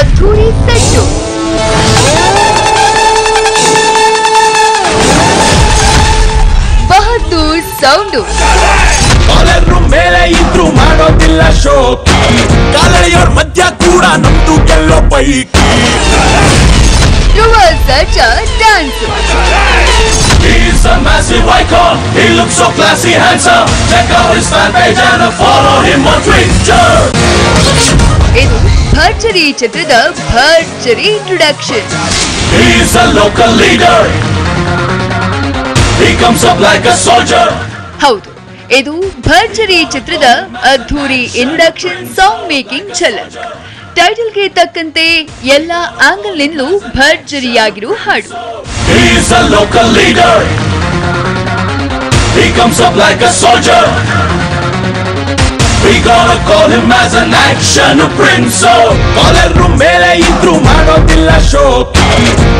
ಅದ್ಧೂರಿ set Bahadur sound ಮೇಲೆ ಇದ್ರು ಮಾಡೋದಿಲ್ಲ ಶೋಕಿ ಕಾಲಳಿಯೋರ್ ಮಧ್ಯ ಕೂಡ ನಮ್ದು ಗೆಲ್ಲೋ ಪೈಕಿ Dhruva Sarja dance He's a massive icon, he looks so classy, handsome Check out his fan page and follow him on Twitter ಇದು ಭರ್ಜರಿ ಚಿತ್ರದ ಭರ್ಜರಿ ಇಂಟ್ರೊಡಕ್ಷನ್ ಹೌದು ಇದು ಭರ್ಜರಿ ಚಿತ್ರದ ಅದ್ಧೂರಿ ಇಂಟ್ರೊಡಕ್ಷನ್ ಸಾಂಗ್ ಮೇಕಿಂಗ್ ಝಲಕ್ ಟೈಟಲ್ಗೆ ತಕ್ಕಂತೆ ಎಲ್ಲ ಆಂಗಲ್ನಿಂದಲೂ ಭರ್ಜರಿಯಾಗಿರುವ ಹಾಡು. He comes up like a soldier. We gonna call him as an action prince collar ಮೇಲೆ ಇದ್ರು ಮಾಡೋದಿಲ್ಲ ಶೋಕಿ.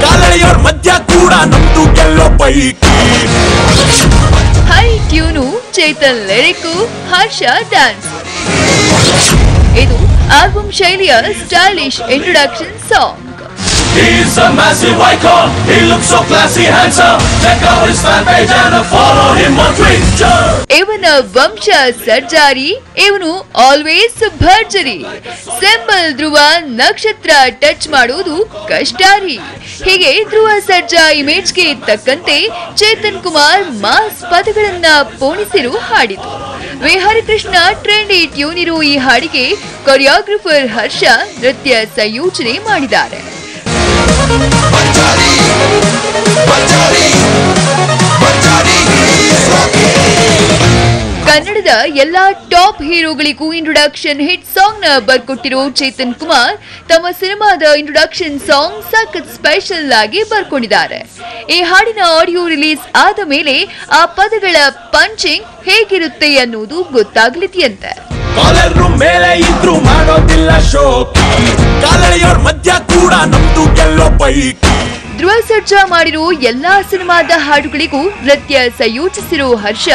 ಕಾಲಳಿಯೋರ್ ಮಧ್ಯ ಕೂಡ ನಮ್ದು ಗೆಲ್ಲೋ ಪೈಕಿ. High tune Chetan lyric Harsha dance ಇದು ಆಲ್ಬಮ್ ಶೈಲಿಯ stylish introduction song He's a massive icon He looks so classy, handsome. Check out his fan page and follow him on Twitter. ಇವನ ವಂಶ ಸರ್ಜಾರಿ ಇವನು ಆಲ್ವೇಸ್ ಭರ್ಜರಿ. ಸಿಂಬಲ್ ಧ್ರುವ ನಕ್ಷತ್ರ touch ಮಾಡುವುದು ಕಷ್ಟಾರಿ. ಹೀಗೆ ಧ್ರುವ ಸರ್ಜಾ ಇಮೇಜ್ಗೆ ತಕ್ಕಂತೆ ಚೇತನ್ ಕುಮಾರ್ ಮಾಸ್ ಪದಗಳನ್ನ ಪೋಣಿಸಿರು ಹಾಡಿತು. ವಿ ಹರಿಕೃಷ್ಣ ಟ್ರೆಂಡಿ ಟ್ಯೂನ್ ಈ ಹಾಡಿಗೆ ಕೊರಿಯೋಗ್ರಫರ್ ಹರ್ಷ ನೃತ್ಯ ಸಂಯೋಜನೆ ಮಾಡಿದ್ದಾರೆ. ಕನ್ನಡದ ಎಲ್ಲಾ ಟಾಪ್ ಹೀರೋಗಳಿಗೂ ಇಂಟ್ರೊಡಕ್ಷನ್ ಹಿಟ್ ಸಾಂಗ್ನ ಬರ್ಕೊಟ್ಟಿರೋ ಚೇತನ್ ಕುಮಾರ್ ತಮ್ಮ ಸಿನಿಮಾದ ಇಂಟ್ರೊಡಕ್ಷನ್ ಸಾಂಗ್ ಸಖತ್ ಸ್ಪೆಷಲ್ ಆಗಿ ಬರ್ಕೊಂಡಿದ್ದಾರೆ. ಈ ಹಾಡಿನ ಆಡಿಯೋ ರಿಲೀಸ್ ಆದ ಮೇಲೆ ಆ ಪದಗಳ ಪಂಚಿಂಗ್ ಹೇಗಿರುತ್ತೆ ಅನ್ನೋದು ಗೊತ್ತಾಗ್ಲಿದೆಯಂತೆ. ಕಾಲರ್ ಮೇಲೆ ಇದ್ರು ಮಾಡೋದಿಲ್ಲ ಶೋಕಿ. ಕಾಲಳಿಯೋರ್ ಮಧ್ಯ ಕೂಡ ನಮ್ದು ಧ್ರುವ ಸರ್ಜಾ ಮಾಡಿರೋ ಎಲ್ಲಾ ಸಿನಿಮಾದ ಹಾಡುಗಳಿಗೂ ನೃತ್ಯ ಸಂಯೋಜಿಸಿರೋ ಹರ್ಷ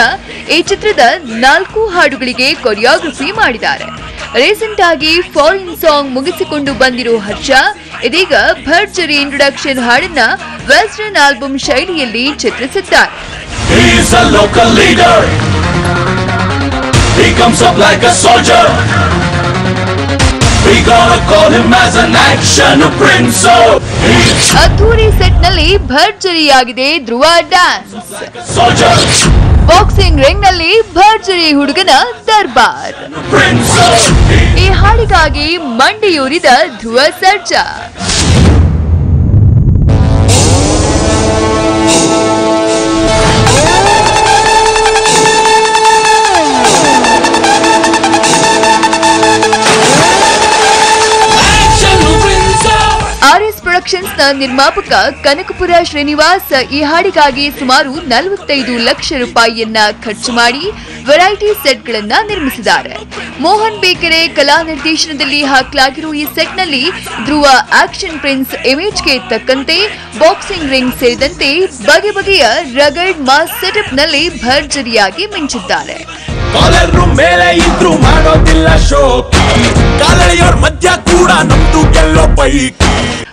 ಈ ಚಿತ್ರದ ನಾಲ್ಕು ಹಾಡುಗಳಿಗೆ ಕೊರಿಯೋಗ್ರಫಿ ಮಾಡಿದ್ದಾರೆ. ರೀಸೆಂಟ್ ಆಗಿ ಫಾರಿನ್ ಸಾಂಗ್ ಮುಗಿಸಿಕೊಂಡು ಬಂದಿರೋ ಹರ್ಷ ಇದೀಗ ಭರ್ಜರಿ ಇಂಟ್ರೊಡಕ್ಷನ್ ಹಾಡನ್ನ ವೆಸ್ಟರ್ನ್ ಆಲ್ಬಮ್ ಶೈಲಿಯಲ್ಲಿ ಚಿತ್ರಿಸಿದ್ದಾರೆ. We gonna call him as an action prince He's ಅದ್ಧೂರಿ ಸೆಟ್ನಲ್ಲಿ ಭರ್ಜರಿಯಾಗಿದೆ ಧ್ರುವ ಡ್ಯಾನ್ಸ್ ಬಾಕ್ಸಿಂಗ್ ರಿಂಗ್ನಲ್ಲಿ ಭರ್ಜರಿ ಹುಡುಗನ ದರ್ಬಾರ್. ಈ ಹಾಡಿಗಾಗಿ ಮಂಡಿಯೂರಿದ ಧ್ರುವ ಸರ್ಜಾ. ಆರ್ ಎಸ್ ಪ್ರೊಡಕ್ಷನ್ಸ್ನ ನಿರ್ಮಾಪಕ ಕನಕಪುರ ಶ್ರೀನಿವಾಸ್ ಈ ಹಾಡಿಗಾಗಿ ಸುಮಾರು ನಲವತ್ತೈದು ಲಕ್ಷ ರೂಪಾಯಿಯನ್ನ ಖರ್ಚು ಮಾಡಿ ವೆರೈಟಿ ಸೆಟ್ಗಳನ್ನ ನಿರ್ಮಿಸಿದ್ದಾರೆ. ಮೋಹನ್ ಬೇಕರೆ ಕಲಾ ನಿರ್ದೇಶನದಲ್ಲಿ ಹಾಕಲಾಗಿರುವ ಈ ಸೆಟ್ನಲ್ಲಿ ಧ್ರುವ ಆಕ್ಷನ್ ಪ್ರಿನ್ಸ್ ಇಮೇಜ್ಗೆ ತಕ್ಕಂತೆ ಬಾಕ್ಸಿಂಗ್ ರಿಂಗ್ ಸೇರಿದಂತೆ ಬಗೆ ಬಗೆಯ ರಗಡ್ ಮಾಸ್ ಸೆಟಪ್ನಲ್ಲಿ ಭರ್ಜರಿಯಾಗಿ ಮಿಂಚಿದ್ದಾರೆ. ಮೇಲೆ ಇದ್ರು ಮಾಡೋದಿಲ್ಲ ಶೋಕಿ. ಮಧ್ಯ ಕೂಡ ನಮ್ದು ಗೆಲ್ಲೋ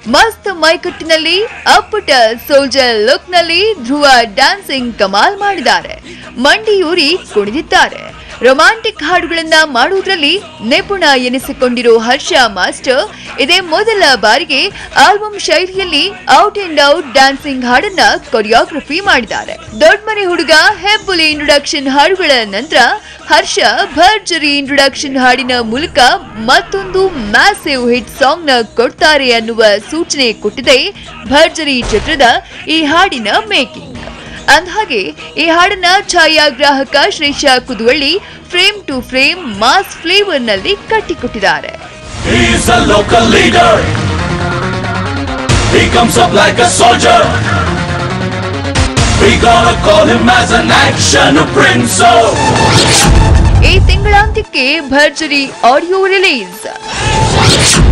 ಮಸ್ತ್ ಮೈಕಟ್ಟಿನಲ್ಲಿ ಅಪ್ಪುಟ ಸೋಲ್ಜರ್ ಲುಕ್ನಲ್ಲಿ ಧ್ರುವ ಡ್ಯಾನ್ಸಿಂಗ್ ಕಮಾಲ್ ಮಾಡಿದ್ದಾರೆ. ಮಂಡಿಯೂರಿ ಕುಣಿದಿದ್ದಾರೆ. ರೊಮ್ಯಾಂಟಿಕ್ ಹಾಡುಗಳನ್ನ ಮಾಡುವುದರಲ್ಲಿ ನಿಪುಣ ಎನಿಸಿಕೊಂಡಿರೋ ಹರ್ಷ ಮಾಸ್ಟರ್ ಇದೇ ಮೊದಲ ಬಾರಿಗೆ ಆಲ್ಬಮ್ ಶೈಲಿಯಲ್ಲಿ ಔಟ್ ಅಂಡ್ ಔಟ್ ಡ್ಯಾನ್ಸಿಂಗ್ ಹಾಡನ್ನ ಕೊರಿಯೋಗ್ರಫಿ ಮಾಡಿದ್ದಾರೆ. ದೊಡ್ಡಮನೆ ಹುಡುಗ ಹೆಬ್ಬುಲಿ ಇಂಟ್ರೊಡಕ್ಷನ್ ಹಾಡುಗಳ ನಂತರ ಹರ್ಷ ಭರ್ಜರಿ ಇಂಟ್ರೊಡಕ್ಷನ್ ಹಾಡಿನ ಮೂಲಕ ಮತ್ತೊಂದು ಮ್ಯಾಸಿವ್ ಹಿಟ್ ಸಾಂಗ್ನ ಕೊಡ್ತಾರೆ ಅನ್ನುವ ಸೂಚನೆ ಕೊಟ್ಟಿದೆ ಭರ್ಜರಿ ಚಿತ್ರದ ಈ ಹಾಡಿನ ಮೇಕಿಂಗ್. ಅಂದಹಾಗೆ ಈ ಹಾಡಿನ ಛಾಯಾಗ್ರಾಹಕ Shreesha Kuduvalli frame to frame mass ಫ್ಲೇವರ್ನಲ್ಲಿ ಕಟ್ಟಿಕೊಟ್ಟಿದ್ದಾರೆ ಈ ತಿಂಗಳಾಂತ್ಯಕ್ಕೆ ಭರ್ಜರಿ ಆಡಿಯೋ ರಿಲೀಸ್.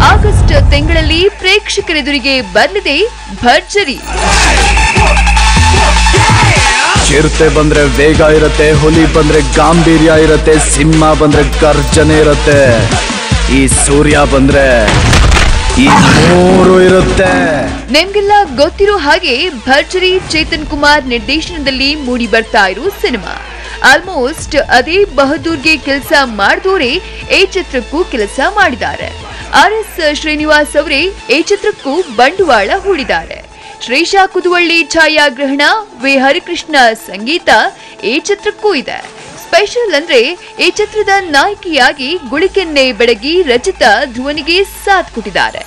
ಆಗಸ್ಟ್ ತಿಂಗಳಲ್ಲಿ ಪ್ರೇಕ್ಷಕರೆದುರಿಗೆ ಬರಲಿದೆ ಭರ್ಜರಿ. ಚಿರತೆ ಬಂದ್ರೆ ವೇಗ ಇರತ್ತೆ, ಹುಲಿ ಬಂದ್ರೆ ಗಾಂಭೀರ್ಯ ಇರತ್ತೆ, ಸಿಂಹ ಬಂದ್ರೆ ಗರ್ಜನೆ ಇರತ್ತೆ. ಈ ಸೂರ್ಯ ಬಂದ್ರೆ ಈ ಮೂರು ಇರುತ್ತೆ. ನಿಮ್ಗೆಲ್ಲ ಗೊತ್ತಿರೋ ಹಾಗೆ ಭರ್ಜರಿ ಚೇತನ್ ಕುಮಾರ್ ನಿರ್ದೇಶನದಲ್ಲಿ ಮೂಡಿ ಬರ್ತಾ ಇರೋ ಸಿನಿಮಾ. ಆಲ್ಮೋಸ್ಟ್ ಅದೇ ಬಹದ್ದೂರ್ಗೆ ಕೆಲಸ ಮಾಡಿದವರೇ ಈ ಚಿತ್ರಕ್ಕೂ ಕೆಲಸ ಮಾಡಿದ್ದಾರೆ. ಆರ್ ಎಸ್ ಶ್ರೀನಿವಾಸ್ ಅವರೇ ಈ ಚಿತ್ರಕ್ಕೂ ಬಂಡವಾಳ ಹೂಡಿದ್ದಾರೆ. ಶ್ರೀಶಾ ಕುದುವಳ್ಳಿ ಛಾಯಾಗ್ರಹಣ ವಿ. ಹರಿಕೃಷ್ಣ ಸಂಗೀತ ಈ ಚಿತ್ರಕ್ಕೂ ಇದೆ. ಸ್ಪೆಷಲ್ ಅಂದ್ರೆ ಈ ಚಿತ್ರದ ನಾಯಕಿಯಾಗಿ ಗುಳಿಕೆನ್ನೆ ಬೆಡಗಿ ರಚಿತಾ ಧ್ವನಿಗೆ ಸಾಥ್ ಕೊಟ್ಟಿದ್ದಾರೆ.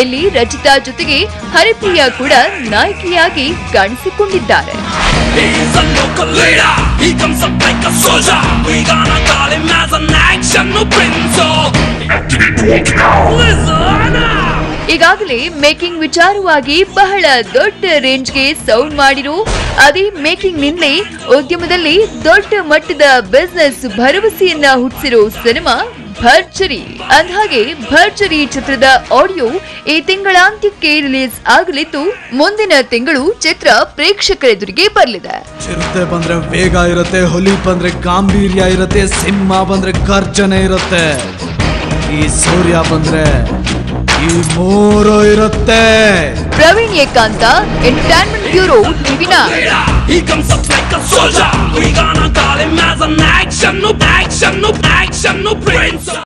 ಇಲ್ಲಿ ರಚಿತಾ ಜೊತೆಗೆ ಹರಿಪ್ರಿಯಾ ಕೂಡ ನಾಯಕಿಯಾಗಿ ಕಾಣಿಸಿಕೊಂಡಿದ್ದಾರೆ. Listen. ಈಗಾಗಲೇ ಮೇಕಿಂಗ್ ವಿಚಾರವಾಗಿ ಬಹಳ ದೊಡ್ಡ ರೇಂಜ್ಗೆ ಸೌಂಡ್ ಮಾಡಿರೋ. ಅದೇ ಮೇಕಿಂಗ್ ನಿನ್ನೆ ಉದ್ಯಮದಲ್ಲಿ ದೊಡ್ಡ ಮಟ್ಟದ ಬಿಸ್ನೆಸ್ ಭರವಸೆಯನ್ನ ಹುಟ್ಟಿಸಿರೋ ಸಿನಿಮಾ ಭರ್ಜರಿ. ಅಂದಹಾಗೆ ಭರ್ಜರಿ ಚಿತ್ರದ ಆಡಿಯೋ ಈ ತಿಂಗಳಾಂತ್ಯಕ್ಕೆ ರಿಲೀಸ್ ಆಗಲಿದ್ದು, ಮುಂದಿನ ತಿಂಗಳು ಚಿತ್ರ ಪ್ರೇಕ್ಷಕರೆದುರಿಗೆ ಬರಲಿದೆ. ಚಿರತೆ ಬಂದ್ರೆ ವೇಗ ಇರುತ್ತೆ, ಹುಲಿ ಬಂದ್ರೆ ಗಾಂಭೀರ್ಯ ಇರುತ್ತೆ, ಸಿಂಹ ಬಂದ್ರೆ ಗರ್ಜನೆ ಇರುತ್ತೆ. ಈ ಸೂರ್ಯ ಬಂದ್ರೆ ಈ ಮೂರು ಇರುತ್ತೆ ಪ್ರವೀಣ್ ಏಕಾಂತ ಎಂಟರ್ಟೈನ್ಮೆಂಟ್ ಬ್ಯೂರೋ ಟಿವಿನ He comes up like a soldier. We gonna call him as an action, action, action prince.